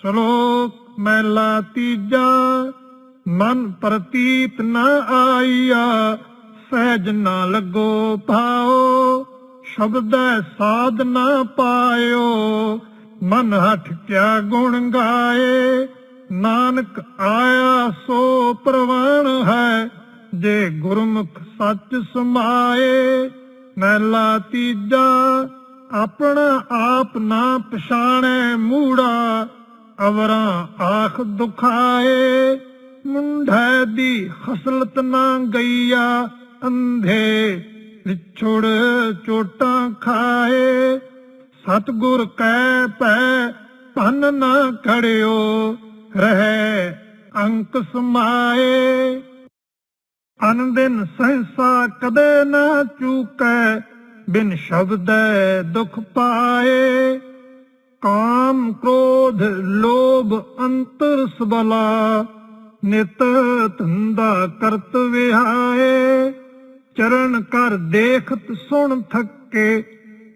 ਸ਼ਲੋਕ ਮਹਿਲਾ ਤੀਜਾ, ਮਨ ਪ੍ਰਤੀਤ ਨ ਆਈਆ, ਸਹਿਜ ਨਾ ਲੱਗੋ ਭਾਓ, ਸ਼ਬਦ ਸਾਧ ਨਾ ਪਾਇਓ, ਮਨ ਹਠ ਕਿਆ ਗੁਣ ਗਾਏ, ਨਾਨਕ ਆਇਆ ਸੋ ਪ੍ਰਵਾਨ ਹੈ, ਜੇ ਗੁਰਮੁਖ ਸੱਚ ਸਮਾਏ। ਮਹਿਲਾ ਤੀਜਾ, ਆਪਣਾ ਆਪ ਨਾ ਪਛਾਣੈ ਮੂੜਾ ਅਵਰਾਂ ਆਖ ਦੁਖਾਏ, ਮੁੰਢੈ ਦੀ ਖਸਲਤ ਨਾ ਗਈਆ, ਅੰਧੇ ਵਿਛੜ ਚੋਟਾਂ ਖਾਏ। ਸਤਗੁਰ ਕੈ ਪੈ ਭਨ ਨਾ ਖੜਿਓ, ਰਹਿ ਅੰਕ ਸਮਾਏ। ਅਨੰਦਿਨ ਸਹਿਸਾ ਕਦੇ ਨਾ ਚੂਕੈ, ਬਿਨ ਸ਼ਬਦੈ ਦੁਖ ਪਾਏ। ਕਾਮ ਕ੍ਰੋਧ ਲੋਭ ਅੰਤਰ ਸਬਲਾ, ਨਿਤ ਧੰਦਾ ਕਰਤ ਵਿਹਾਏ। ਚਰਨ ਕਰ ਦੇਖਤ ਸੁਣ ਥੱਕੇ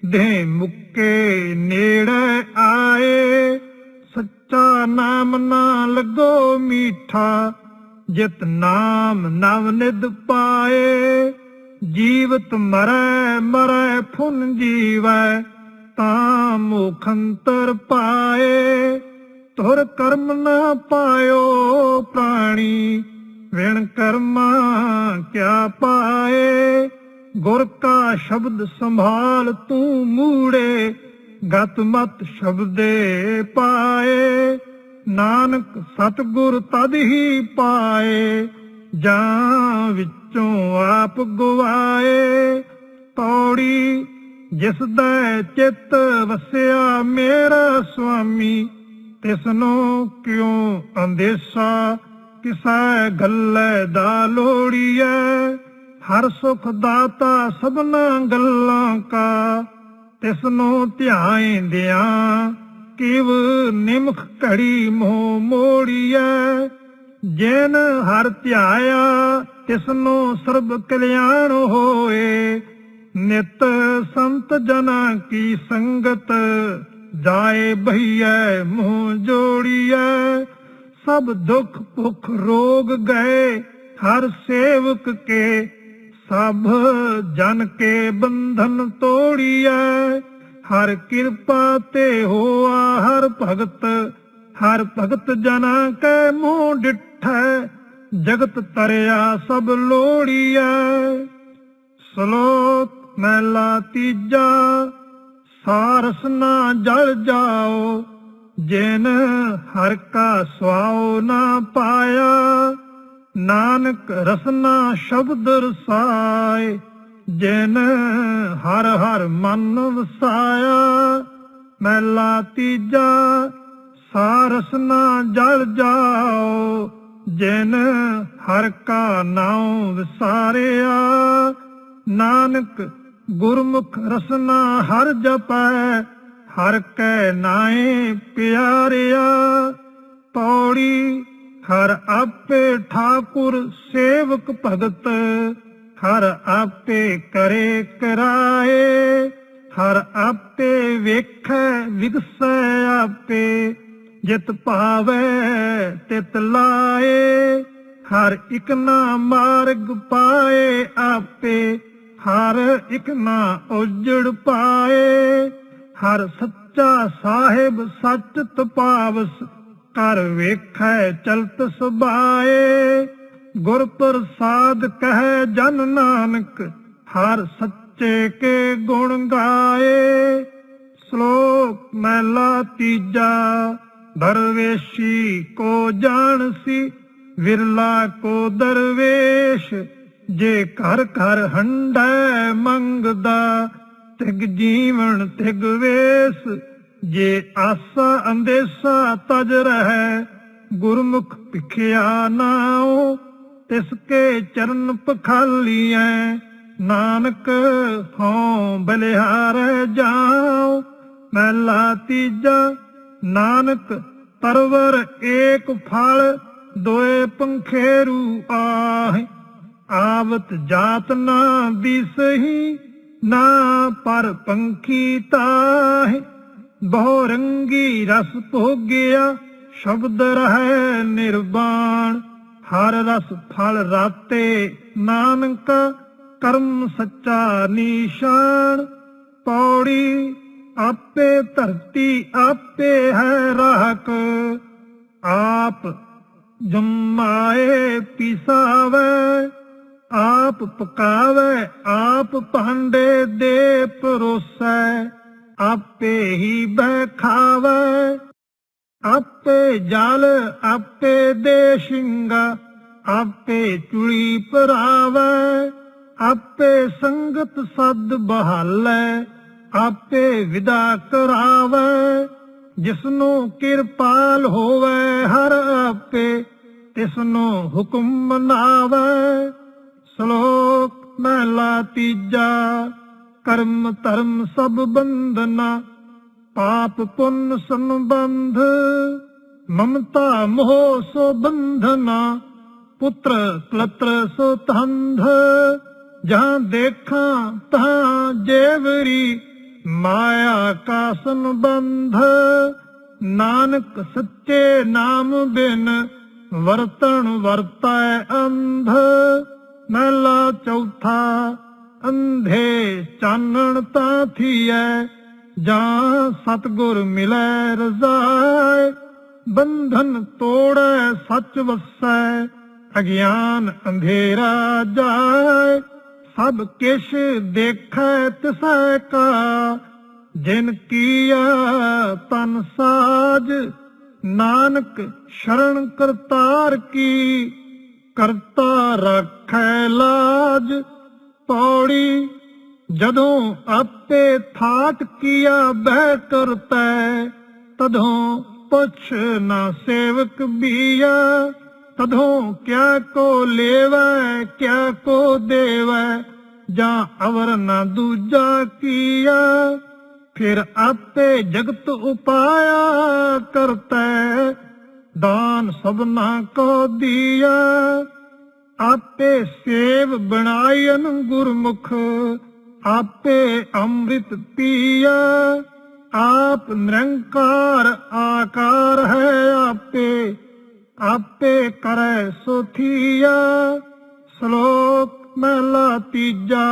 ਦੇ ਮੁੱਕੇ ਨੇੜੇ ਆਏ। ਸੱਚਾ ਨਾਮ ਨਾ ਲੱਗੋ ਮੀਠਾ, ਜਿਤ ਨਾਮ ਨਵ ਨਿਦ ਪਾਏ। ਜੀਵਤ ਮਰੈ ਮਰੈ ਫੁਨ ਜੀਵੈ ਤਾਂ ਮੁਖੰਤਰ ਪਾਏ ਤੁਰ ਕਰਮ ਨਾ ਪਾਇਓ ਪ੍ਰਾਣੀ, ਵਿਣ ਕਰਮਾ ਕਿਆ ਪਾਏ। ਗੁਰ ਕਾ ਸ਼ਬਦ ਸੰਭਾਲ ਤੂੰ ਮੂੜੇ, ਗਤ ਮਤ ਸ਼ਬਦੇ ਪਾਏ। ਨਾਨਕ ਸਤਗੁਰ ਤਦ ਹੀ ਪਾਏ, ਜਾਂ ਵਿੱਚੋਂ ਆਪ ਗਵਾਏ। ਤੌੜੀ ਜਿਸ ਦਾ ਚਿੱਤ ਵਸਿਆ ਮੇਰਾ ਸੁਆਮੀ ਤਿਸ ਨੂੰ ਕਿਉ ਅੰਦੇਸਾ? ਕਿਸੈ ਗੱਲੇ ਦਾ ਲੋੜੀਐ? ਹਰ ਸੁਖ ਦਾਤਾ ਸਭਨਾ ਗੱਲਾਂ ਕਾ। ਤਿਸ ਨੂੰ ਧਿਆਇਂਦਿਆਂ ਕਿਵ ਨਿਮਖ ਘੜੀ ਮੋਹ ਮੋੜੀਐ? ਜਿਨ ਹਰ ਧਿਆਇਆ ਤਿਸ ਨੂੰ ਸਰਬ ਕਲਿਆਣ ਹੋਏ। ਨਿਤ ਸੰਤ ਜਨਾਂ ਕੀ ਸੰਗਤ, ਜਾਏ ਬਹੀਐ ਮੂੰਹ ਜੋੜੀਐ। ਸਭ ਦੁੱਖ ਭੁੱਖ ਰੋਗ ਗਏ, ਹਰ ਸੇਵਕ ਕੇ, ਸਭ ਜਨ ਕੇ ਬੰਧਨ ਤੋੜੀਐ। ਹਰ ਕਿਰਪਾ ਤੇ ਹੋਆ ਹਰ ਭਗਤ ਹਰ ਭਗਤ ਜਨਾ ਕੈ ਮੂੰਹ ਡਿਠੈ। ਜਗਤ ਤਰਿਆ ਸਭ ਲੋੜੀਐ। ਸ਼ਲੋਕ ਮਹਿਲਾ ਤੀਜਾ, ਸਾਰਸ ਨਾ ਜਲ ਜਾਓ, ਜਿਨ ਹਰ ਕਾ ਸਵਾਉ ਨਾ ਪਾਇਆ। ਨਾਨਕ ਰਸਨਾ ਸ਼ਬਦ ਰਸਾਏ, ਜਿਨ ਹਰ ਹਰ ਮਨ ਵਸਾਇਆ। ਮਹਿਲਾ ਤੀਜਾ, ਸਾਰਸ ਨਾ ਜਲ ਜਾਓ, ਜਿਨ ਹਰ ਕਾ ਨਾਉ ਵਿਸਾਰਿਆ। ਨਾਨਕ ਗੁਰਮੁਖ ਰਸਨਾ ਹਰ ਜਪੈ, ਹਰ ਕੈ ਨਾਏ ਪਿਆਰਿਆ। ਪੌੜੀ ਹਰ ਆਪੇ ਠਾਕੁਰ ਸੇਵਕ ਭਗਤ, ਹਰ ਆਪੇ ਕਰੇ ਕਰਾਏ। ਹਰ ਆਪੇ ਵੇਖੈ, ਵਿਗਸੈ ਆਪੇ, ਜਿਤ ਭਾਵੈ ਤਿਤ ਲਾਏ। ਹਰ ਇਕ ਨਾ ਮਾਰਗ ਪਾਏ ਆਪੇ ਹਰ ਇਕ ਨਾ ਉਜੜ ਪਾਏ, ਹਰ ਸੱਚਾ ਸਾਹਿਬ ਸੱਚ ਤਪਾਵਸ ਕਰ ਵੇਖੈ ਚਲਤ ਸੁਭਾਏ। ਗੁਰ ਪ੍ਰਸਾਦ ਕਹੈ ਜਨ ਨਾਨਕ, ਹਰ ਸੱਚੇ ਕੇ ਗੁਣ ਗਾਏ। ਸ਼ਲੋਕ ਮਹਿਲਾ ਤੀਜਾ, ਦਰਵੇਸ਼ੀ ਕੋ ਜਾਣਸੀ, ਵਿਰਲਾ ਕੋ ਦਰਵੇਸ਼। ਜੇ ਘਰ ਘਰ ਹੰਡੈ ਮੰਗਦਾ, ਤਿਗ ਜੀਵਨ ਤਿਗ ਵੇਸ। ਜੇ ਆਸਾ ਅੰਦੇਸਾ ਤਜ ਰਹਿ, ਗੁਰਮੁਖ ਭਿਖਿਆ ਨਾਉ, ਤਿਸ ਕੇ ਚਰਨ ਪਖਾਲੀਐ। ਨਾਨਕ ਹਉ ਬਲਿਹਾਰ ਜਾਉ, ਮਹਿਲਾ ਤੀਜਾ, ਨਾਨਕ ਪਰਵਰ ਏਕ ਫਲ, ਦੋਏ ਪੰਖੇਰੂ ਆਹੇ। ਆਵਤ ਜਾਤ ਨਾ ਬਿਸਹੀ, ਨਾ ਪਰ ਪੰਖੀ ਤਾਹੇ। ਬਹੁ ਰੰਗੀ ਰਸ ਭੋਗਿਆ, ਸ਼ਬਦ ਰਹਿ ਨਿਰਵਾਣ। ਹਰ ਰਸ ਫਲ ਰਾਤੇ ਨਾਨਕ, ਕਰਮ ਸੱਚਾ ਨਿਸ਼ਾਨ। ਪੌੜੀ ਆਪੇ ਧਰਤੀ ਆਪੇ ਹੈ ਰਾਹਕ। ਆਪ ਜਮਾਏ ਪਿਸਾਵੇ ਆਪ ਪਕਾਵੇ, ਆਪ ਭਾਂਡੇ ਦੇ ਪਰੋਸੈ, ਆਪੇ ਹੀ ਬਖਾਵੇ ਆਪੇ ਜਲ, ਆਪੇ ਦੇ ਸ਼ਿੰਗਾ, ਆਪੇ ਚੁੜੀ ਪਰਾਵੇ ਆਪੇ ਸੰਗਤ ਸਦ ਬਹਾਲੇ, ਆਪੇ ਵਿਦਾ ਕਰਾਵੇ। ਜਿਸਨੂੰ ਕਿਰਪਾਲ ਹੋਵੇ ਹਰ ਆਪੇ, ਤਿਸਨੂੰ ਹੁਕਮ ਮਨਾਵੇ। ਸ਼ਲੋਕ ਮਹਿਲਾ ਤੀਜਾ, ਕਰਮ ਧਰਮ ਸਭ ਬੰਧਨਾ, ਪਾਪ ਪੁੰਨ ਸੰਬੰਧ, ਮਮਤਾ ਮੋਹ ਸੋ ਬੰਧਨਾ, ਪੁੱਤਰ ਕਲਤਰ ਸੋ ਤੰਧ ਜਹਾਂ ਦੇਖਾਂ ਤਹਾਂ ਜੇਵਰੀ, ਮਾਇਆ ਕਾ ਸੰਬੰਧ, ਨਾਨਕ ਸੱਚੇ ਨਾਮ ਬਿਨ ਵਰਤਣ ਵਰਤੈ ਅੰਧ। ਮਹਿਲਾ ਚੌਥਾ, ਅੰਧੇ ਚਾਨਣ ਤਾਂ ਥੀਐ, ਜਾਂ ਸਤਗੁਰ ਮਿਲੈ ਰਜ਼ਾਏ ਬੰਧਨ ਤੋੜੈ ਸੱਚ ਵਸੈ, ਅਗਿਆਨ ਅੰਧੇਰਾ ਜਾਏ ਸਭ ਕਿਛ ਦੇਖੈ ਤਿਸੈ ਕਾ, ਜਿਨ ਕੀਆ ਤਨ ਸਾਜ, ਨਾਨਕ ਸ਼ਰਨ ਕਰਤਾਰ ਕੀ। ਕਰਤਾ ਰੱਖੈ ਲਾਜ। ਪੌੜੀ ਜਦੋਂ ਆਪੇ ਥਾਟ ਕੀਆ ਬਹਿ ਕਰਤੈ, ਤਦੋਂ ਪੁੱਛ ਨਾ ਸੇਵਕ ਬੀਆ, ਤਦੋਂ ਕਿਆ ਕੋ ਲੇਵੈ, ਕਿਆ ਕੋ ਦੇਵੈ, ਜਾਂ ਅਵਰ ਨਾ ਦੂਜਾ ਕੀਆ। ਫਿਰ ਆਪੇ ਜਗਤ ਉਪਾਇਆ ਕਰਤਾ ਦਾਨ ਸਭਨਾ ਕੋ ਦੀਆ ਆਪੇ ਸੇਵ ਬਣਾਇਨ ਗੁਰਮੁਖ, ਆਪੇ ਅੰਮ੍ਰਿਤ ਪੀਆ ਆਪ ਨਿਰੰਕਾਰ ਆਕਾਰ ਹੈ ਆਪੇ ਆਪੇ ਕਰੈ ਸੁਥੀਆ ਸ਼ਲੋਕ ਮਹਿਲਾ ਤੀਜਾ,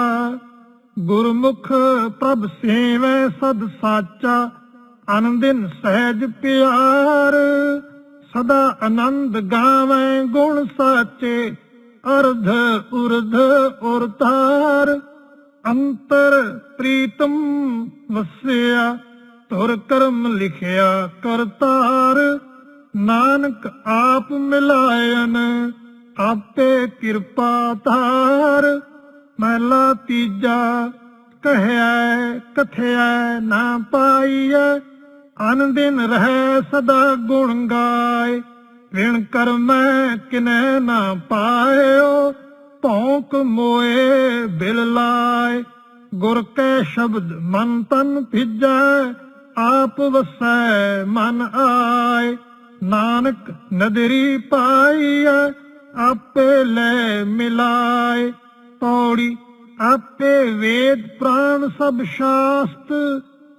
ਗੁਰਮੁਖ ਪ੍ਰਭ ਸੇਵੈ ਸਦ ਸਾਚਾ ਆਨੰਦਿਨ ਸਹਿਜ ਪਿਆਰ। ਸਦਾ ਆਨੰਦ ਗਾਵੇਂ ਗੁਣ ਸਾਚੇ, ਅਰਧ ਉਰਧ ਔਰ ਤਾਰ ਅੰਤਰ ਪ੍ਰੀਤਮ ਵਸਿਆ ਤੁਰ ਕਰਮ ਲਿਖਿਆ ਕਰਤਾਰ ਨਾਨਕ ਆਪ ਮਿਲਾਇਨ, ਆਪੇ ਕਿਰਪਾ ਧਾਰ। ਮਹਿਲਾ ਤੀਜਾ ਕਹਿਆ ਕਥਿਆ ਨਾ ਪਾਈਐ ਅਨ ਦਿਨ ਰਹਿ ਸਦਾ ਗੁਣ ਗਾਏ। ਵਿਣ ਕਰਮੈ ਕਿਨੈ ਨਾ ਪਾਇਓ, ਭੌਂਕ ਮੋਏ ਬਿਲ ਲਾਏ। ਗੁਰ ਕੈ ਸ਼ਬਦ ਮਨ ਤਨ ਭਿਜੈ, ਆਪ ਵਸੈ ਮਨ ਆਏ। ਨਾਨਕ ਨਦਰੀ ਪਾਈਐ, ਆਪੇ ਲੈ ਮਿਲਾਏ। ਪੌੜੀ, ਆਪੇ ਵੇਦ ਪ੍ਰਾਨ ਸਭ ਸ਼ਾਸਤ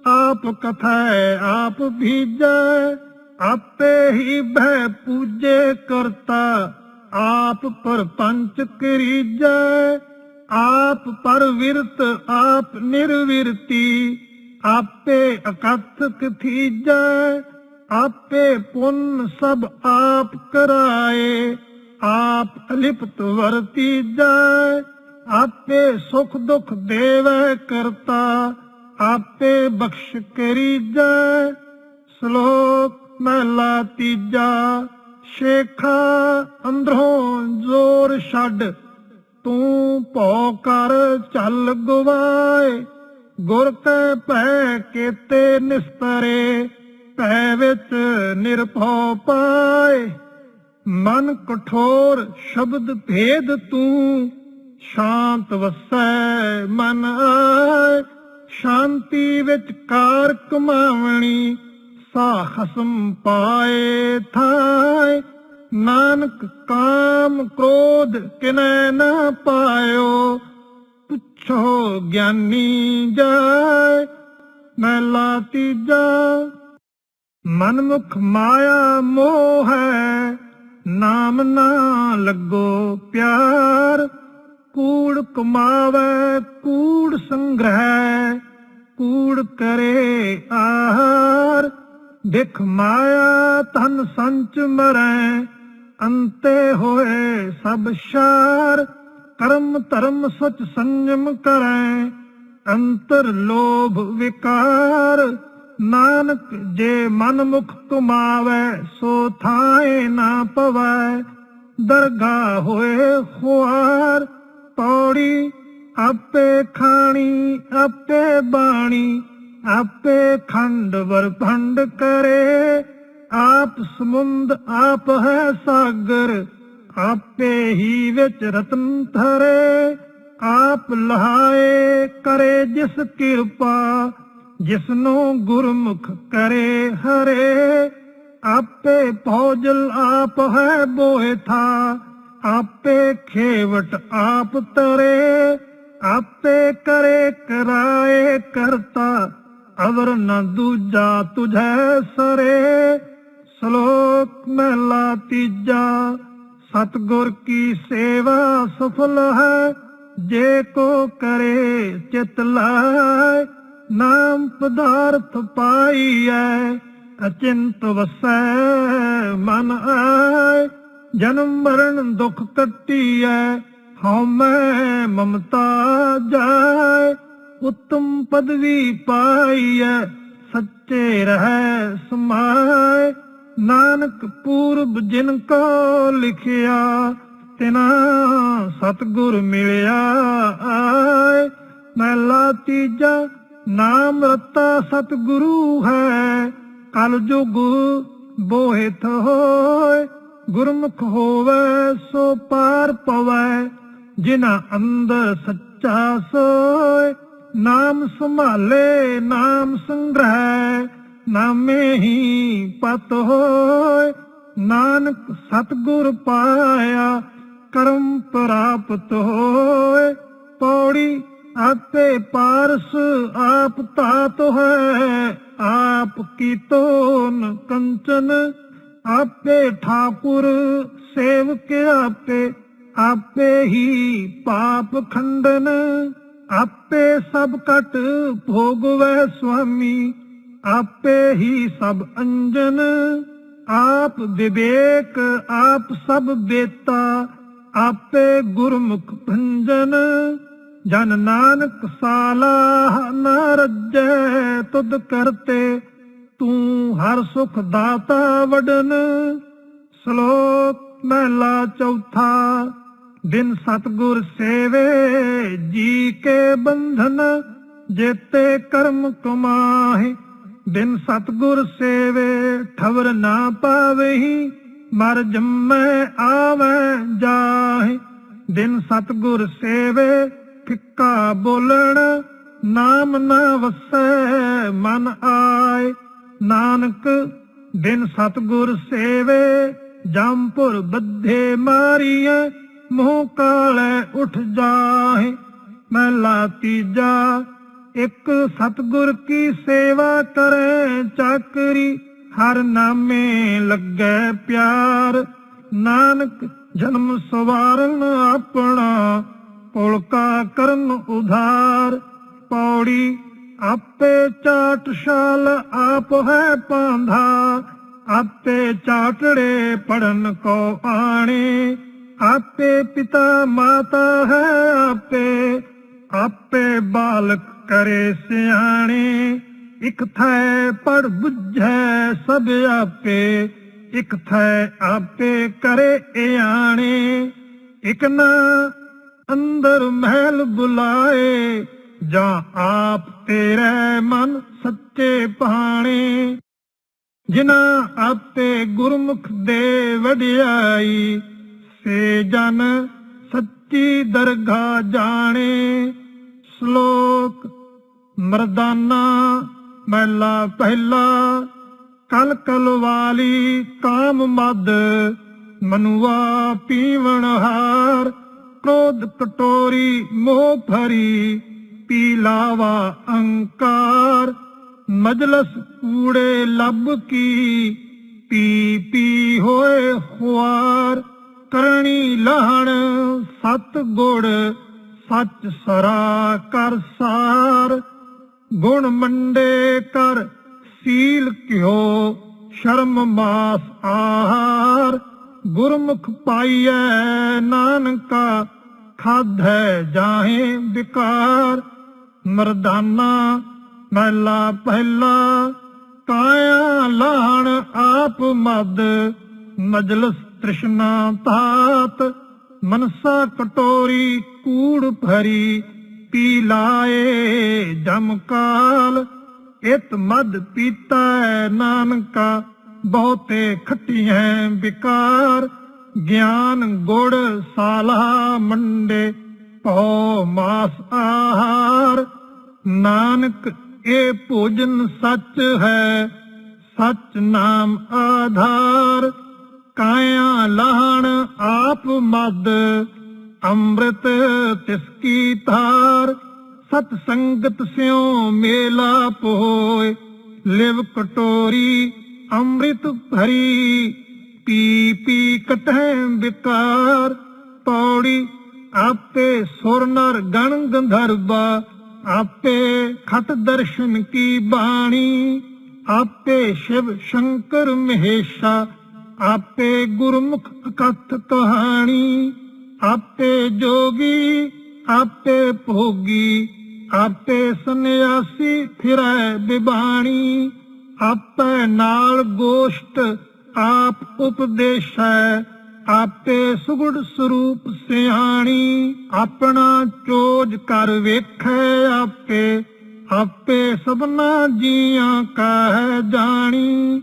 ਆਪ ਕਥੈ ਆਪ ਭੀਜੈ ਆਪੇ ਹੀ ਭੈ ਪੂਜੇ ਕਰਤਾ, ਆਪ ਪਰਪੰਚ ਕਰੀਜੈ, ਆਪ ਪਰਵਿਰਤ ਆਪ ਨਿਰਵਿਰਤੀ, ਆਪੇ ਅਕਥ ਕਥੀਜੈ, ਆਪੇ ਪੁੰਨ ਸਭ ਆਪ ਕਰਾਏ, ਆਪ ਲਿਪਤ ਵਰਤੀ ਵਰਤੀਜੈ, ਆਪੇ ਸੁਖ ਦੁਖ ਦੇਵੈ ਕਰਤਾ ਆਪੇ ਬਖਸ਼ ਕਰੀਜੈ ਸ਼ਲੋਕ ਮਹਿਲਾ ਤੀਜਾ। ਸ਼ੇਖਾ, ਅੰਦਰੋਂ ਜ਼ੋਰ ਛੱਡ। ਤੂੰ ਭੌ ਕਰ ਚੱਲ ਗਵਾਏ। ਗੁਰ ਕੈ ਭੈ ਕੀਤੇ ਨਿਸਤਰੇ। ਭੈ ਵਿੱਚ ਨਿਰਭਉ ਪਾਏ। ਮਨ ਕਠੋਰ ਸ਼ਬਦ ਭੇਦ ਤੂੰ। ਸ਼ਾਂਤ ਵਸੈ ਮਨ ਆਏ। ਸ਼ਾਂਤੀ ਵਿੱਚ ਕਾਰ ਕਮਾਵਣੀ ਸਾ ਪਾਏ ਥਾਏ। ਨਾਨਕ ਕਾਮ ਕ੍ਰੋਧ ਕਿਨੈ ਨਾ ਪਾਇਓ, ਪੁੱਛੋ ਗਿਆਨੀ ਜਾਏ ਮਹਿਲਾ ਤੀਜਾ। ਮਨਮੁਖ ਮਾਇਆ ਮੋਹ ਹੈ, ਨਾਮ ਨਾ ਲੱਗੋ ਪਿਆਰ। ਕੂੜ ਕਮਾਵੇ ਕੂੜ ਸੰਗ੍ਰਹਿ ਕੂੜ ਕਰੇ ਆਹਾਰ। ਦੇਖ ਮਾਇਆ ਤਨ ਸੰਚ ਮਰੈ, ਅੰਤੇ ਹੋਏ ਸਭ ਸ਼ਾਰ। ਕਰਮ ਧਰਮ ਸਚ ਸੰਜਮ ਕਰੈ, ਅੰਤਰ ਲੋਭ ਵਿਕਾਰ। ਨਾਨਕ ਜੇ ਮਨ ਮੁਖ ਕਮਾਵੇ ਸੋ ਥਾਏ ਨਾ ਪਵੈ। ਦਰਗਾ ਹੋਏ ਖੁਆਰ, ਪੌੜੀ ਆਪੇ ਖਾਣੀ, ਆਪੇ ਬਾਣੀ, ਆਪੇ ਖੰਡ ਵਰ ਕਰੇ। ਆਪ ਸਮੁੰਦ, ਆਪ ਹੈ ਸਾਗਰ, ਆਪੇ ਹੀ ਵਿੱਚ ਰਤਨ ਧਰੇ। ਆਪ ਲਹਾਏ ਕਰੇ ਜਿਸ ਕਿਰਪਾ, ਜਿਸਨੂੰ ਗੁਰਮੁਖ ਕਰੇ ਹਰੇ। ਆਪੇ ਭੋਜਲ ਆਪ ਹੈ ਬੋਏ ਥਾ, ਆਪੇ ਖੇਵਟ ਆਪ ਤਰੇ। ਆਪੇ ਕਰੇ ਕਰਾਏ ਕਰਤਾ, ਅਵਰ ਨ ਦੂਜਾ ਤੁਝੈ ਸਰੇ। ਸ਼ਲੋਕ ਮਹਿਲਾ ਤੀਜਾ, ਸਤਗੁਰ ਕੀ ਸੇਵਾ ਸਫਲ ਹੈ? ਜੇ ਕੋ ਕਰੇ ਚਿਤ ਲਾਇ ਨਾਮ ਪਦਾਰਥ ਪਾਈਐ, ਅਚਿੰਤ ਵਸੈ ਮਨ ਆਏ। ਜਨਮ ਮਰਨ ਦੁਖ ਕੱਟੀਐ ਹਉਮੈ ਮਮਤਾ ਜਾਏ। ਉਤਮ ਪਦਵੀ ਪਾਈਐ, ਸੱਚੇ ਰਹਿ ਸਮਾਏ। ਨਾਨਕ ਪੂਰਬ ਜਿਨ ਕੋ ਲਿਖਿਆ, ਤਿਨਾ ਸਤਗੁਰ ਮਿਲਿਆ ਆਏ। ਮਹਿਲਾ ਤੀਜਾ, ਨਾਮ ਰਤਾ ਸਤਿਗੁਰੂ ਹੈ। ਕਲ ਜੁਗ ਬੋਹਿਤ ਹੋਏ, ਗੁਰਮੁਖ ਹੋਵੇ, ਸੋ ਪਾਰ ਪਵੈ। ਜਿਨਾ ਅੰਦਰ ਸੱਚਾ ਸੋਏ, ਨਾਮ ਸੰਭਾਲੇ, ਨਾਮ ਸੰਗ੍ਰਹਿ, ਨਾਮੇ ਹੀ ਪਤ ਹੋਏ। ਨਾਨਕ ਸਤਗੁਰ ਪਾਇਆ, ਕਰਮ ਪ੍ਰਾਪਤ ਹੋਏ। ਪੌੜੀ ਆਪੇ ਪਾਰਸ ਆਪ ਤਾਤ ਹੈ, ਆਪ ਕੀ ਤੋਨ ਕੰਚਨ, ਆਪੇ ਠਾਕੁਰ ਸੇਵ ਕੇ ਆਪੇ ਆਪੇ ਹੀ ਪਾਪ ਖੰਡਨ, ਆਪੇ ਸਭ ਕਟ ਭੋਗਵੈ ਸੁਆਮੀ, ਆਪੇ ਹੀ ਸਭ ਅੰਜਨ, ਆਪ ਵਿਵੇਕ, ਆਪ ਸਭ ਬੇਤਾ, ਆਪੇ ਗੁਰਮੁਖ ਭੰਜਨ। ਜਨ ਨਾਨਕ ਸਾਲਾਹ ਨ ਰੱਜੈ, ਤੁਧ ਕਰਤੇ, ਤੂੰ ਹਰ ਸੁਖ ਦਾਤਾ ਵਡਨ। ਸ਼ਲੋਕ ਮਹਿਲਾ ਚੌਥਾ ਦਿਨ ਸਤਗੁਰ ਸੇਵੇ, ਜੀ ਕੇ ਬੰਧਨ, ਜੇਤੇ ਕਰਮ ਕਮਾਹੇ। ਦਿਨ ਸਤਗੁਰ ਸੇਵੇ, ਠਵਰ ਨਾ ਪਾਵਹੀ, ਮਰ ਜੰਮੈ, ਆਵੈ, ਜਾਹੇ। ਦਿਨ ਸਤਗੁਰ ਸੇਵੇ, ਫਿੱਕਾ ਬੋਲਣ, ਨਾਮ ਨਾ ਵਸੈ, ਮਨ ਆਏ। ਨਾਨਕ, ਦਿਨ ਸਤਗੁਰ ਸੇਵੇ ਜੰਪੁਰ ਬੱਧੇ ਮਾਰੀਐ। ਮੂੰਹ ਕਾਲੇ ਉਠ ਜਾਹੇ ਮਹਿਲਾ ਤੀਜਾ, ਇੱਕ ਸਤਗੁਰ ਕੀ ਸੇਵਾ ਕਰੇ ਚਾਕਰੀ, ਹਰ ਨਾਮੇ ਲੱਗੈ ਪਿਆਰ। ਨਾਨਕ ਜਨਮ ਸਵਾਰਨ ਆਪਣਾ, ਪੁਲਕਾ ਕਰਨ ਉਧਾਰ। ਪੌੜੀ ਆਪੇ ਚਾਟ ਸ਼ਾਲ ਆਪ ਹੈ ਪਾਂਧਾ, ਆਪੇ ਚਾਟੜੇ ਪੜਨ ਕੋ ਆਣੇ। ਆਪੇ ਪਿਤਾ ਮਾਤਾ ਹੈ, ਆਪੇ ਆਪੇ ਬਾਲਕ ਕਰੇ ਸਿਆਣੇ। ਇਕ ਥੈ ਪੜ ਬੁੱਝੈ ਸਭ ਆਪੇ, ਇਕ ਥੈ ਆਪੇ ਕਰੇ ਇਆਣੇ। ਇਕ ਨਾ ਅੰਦਰ ਮਹਿਲ ਬੁਲਾਏ, ਜਾਂ ਆਪ ਤੇਰੇ ਮਨ ਸੱਚੇ ਪਾਣੇ ਜਿਨ੍ਹਾਂ ਆਪੇ ਗੁਰਮੁਖ ਦੇ ਵਡਿਆਈ ਸੇ ਜਨ ਸੱਚੀ ਦਰਗਾ ਜਾਣੇ। ਸ਼ਲੋਕ ਮਰਦਾਨਾ ਮਹਿਲਾ ਪਹਿਲਾ, ਕਲ ਕਲ ਵਾਲੀ ਕਾਮ ਮਦ ਮਨੁਆ ਪੀਵਣ ਹਾਰ। ਕ੍ਰੋਧ ਕਟੋਰੀ ਮੋਹ ਭਰੀ ਪੀ ਲਾਵਾ ਅੰਕਾਰ। ਮਜਲਸ ਕੂੜੇ ਲੱਭ ਕੀ, ਪੀ ਪੀ ਹੋਏ ਖੁਆਰ। ਕਰਨੀ ਲਹਣ ਸਤ ਗੁੜ ਸੱਚ ਸਰਾ ਕਰ ਸਾਰ। ਗੁਣ ਮੰਡੇ ਕਰ, ਸੀਲ ਕਿਓ ਸ਼ਰਮ ਮਾਸ ਆਹਾਰ। ਗੁਰਮੁਖ ਪਾਈਐ ਨਾਨਕਾ, ਖਾਧੈ ਜਾਹੇ ਵਿਕਾਰ। ਮਰਦਾਨਾ, ਮਹਿਲਾ ਪਹਿਲਾ, ਕਾਇਆ ਲਾਣ ਆਪ ਮਦ, ਮਜਲਸ ਤ੍ਰਿਸ਼ਨਾ ਤਾਤ ਮਨਸਾ ਕਟੋਰੀ ਕੂੜ ਭਰੀ, ਪੀ ਲਾਏ ਜਮ ਇਤ ਮਦ ਪੀਤਾ ਨਾਨਕਾ, ਬਹੁਤੇ ਖੱਟੀਆਂ ਵਿਕਾਰ। ਗਿਆਨ ਗੁੜ ਸਾਲਾ ਮੰਡੇ, ਭਉ ਮਾਸ ਆਹਾਰ। ਨਾਨਕ, ਇਹ ਭੋਜਨ ਸੱਚ ਹੈ, ਸਚ ਨਾਮ ਆਧਾਰ। ਕਾਇਆ ਲਾਹਣ ਆਪ ਮਦ, ਅੰਮ੍ਰਿਤ ਤਿਸ ਕੀ ਧਾਰ, ਸਤ ਸੰਗਤ ਸਿਉ ਮੇਲਾ ਪੋਏ। ਲਿਵ ਕਟੋਰੀ, ਅੰਮ੍ਰਿਤ ਭਰੀ, ਪੀ ਪੀ ਕਟਹਿ ਵਿਕਾਰ। ਪੌੜੀ ਆਪੇ ਸੁਰ ਨਰ ਗਣ ਗੰਧਰਵਾ, ਆਪੇ ਖਤ ਦਰਸ਼ਨ ਕੀ ਬਾਣੀ। ਆਪੇ ਸ਼ਿਵ ਸ਼ੰਕਰ ਮਹੇਸ਼ਾ ਆਪੇ ਗੁਰਮੁਖ ਕਥ ਕਹਾਣੀ, ਆਪੇ ਜੋਗੀ, ਆਪੇ ਭੋਗੀ, ਆਪੇ ਸੰਨਿਆਸੀ ਫਿਰੈ ਬਿਬਾਣੀ, ਆਪੇ ਨਾਲ ਗੋਸ਼ਟ ਆਪ ਉਪਦੇਸ਼ੈ, ਆਪੇ ਸੁਗੜ ਸਰੂਪ ਸਿਆਣੀ, ਆਪਣਾ ਚੋਜ ਕਰ ਵੇਖੈ ਆਪੇ ਆਪੇ ਸਭਨਾ ਜੀਆਂ ਕਹਿ ਜਾਣੀ,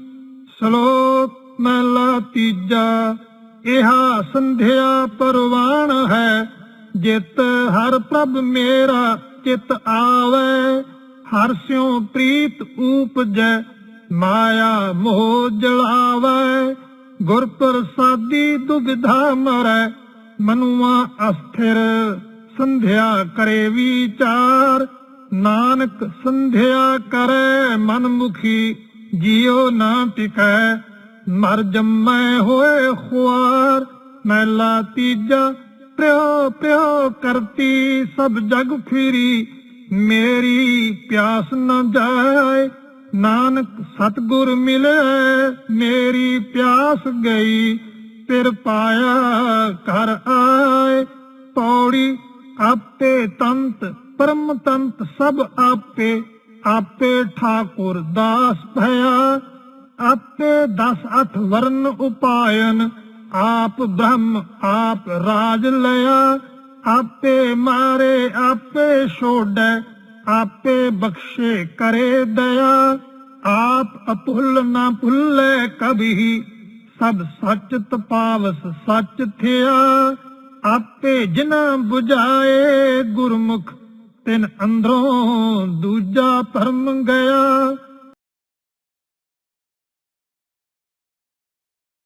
ਸ਼ਲੋਕ ਮਹਲਾ ਤੀਜਾ। ਇਹਾ ਸੰਧਿਆ ਪਰਵਾਨ ਹੈ। ਜਿਤ ਹਰ ਪ੍ਰਭ ਮੇਰਾ ਚਿਤ ਆਵੇ। ਹਰ ਸਿਉ ਪ੍ਰੀਤ ਊਪਜੈ, ਮਾਇਆ ਮੋਹ ਜਲਾਵੇ। ਗੁਰ ਪ੍ਰਸਾਦੀ ਦੁਬਿਧਾ ਮਰੈ, ਮਨੁਆ ਅਸਥਿਰ, ਸੰਧਿਆ ਕਰੇ ਵਿਚਾਰ। ਨਾਨਕ ਸੰਧਿਆ ਕਰੇ ਮਨ ਮੁਖੀ ਜਿਉ ਨਾ ਟਿਕੈ। ਮਰ ਜੰਮੈ ਹੋਏ ਖੁਆਰ ਮਹਿਲਾ ਤੀਜਾ ਪਿਓ ਪਿਓ ਕਰਤੀ ਸਭ ਜਗ ਫਿਰੀ। ਮੇਰੀ ਪਿਆਸ ਨਾ ਜਾਏ, ਨਾਨਕ ਸਤਗੁਰ ਮਿਲੇ, ਮੇਰੀ ਪਿਆਸ ਗਈ। ਫਿਰ ਪਾਇਆ ਘਰ ਆਏ, ਪੌੜੀ ਆਪੇ ਤੰਤ, ਪਰਮ ਤੰਤ ਸਭ ਆਪੇ ਆਪੇ ਠਾਕੁਰ ਦਾਸ ਭਇਆ। ਆਪੇ ਦਸ ਅਠ ਵਰਨ ਉਪਾਇਨ। ਆਪ ਬ੍ਰਹਮ, ਆਪ ਰਾਜ ਲਿਆ। ਆਪੇ ਮਾਰੇ, ਆਪੇ ਛੋੜੈ। ਆਪੇ ਬਖਸ਼ੇ ਕਰੇ ਦਇਆ। ਆਪ ਅਭੁੱਲ ਨਾ ਭੁੱਲੇ ਕਬੀ ਸਭ ਸੱਚ ਤਪਾਵਸ ਸੱਚ ਥਿਆ। ਆਪੇ ਜਿਨਾ 부ਝਾਏ ਗੁਰਮੁਖ, ਤਿਨ ਅੰਦਰੋਂ ਦੂਜਾ ਧਰਮ ਗਿਆ।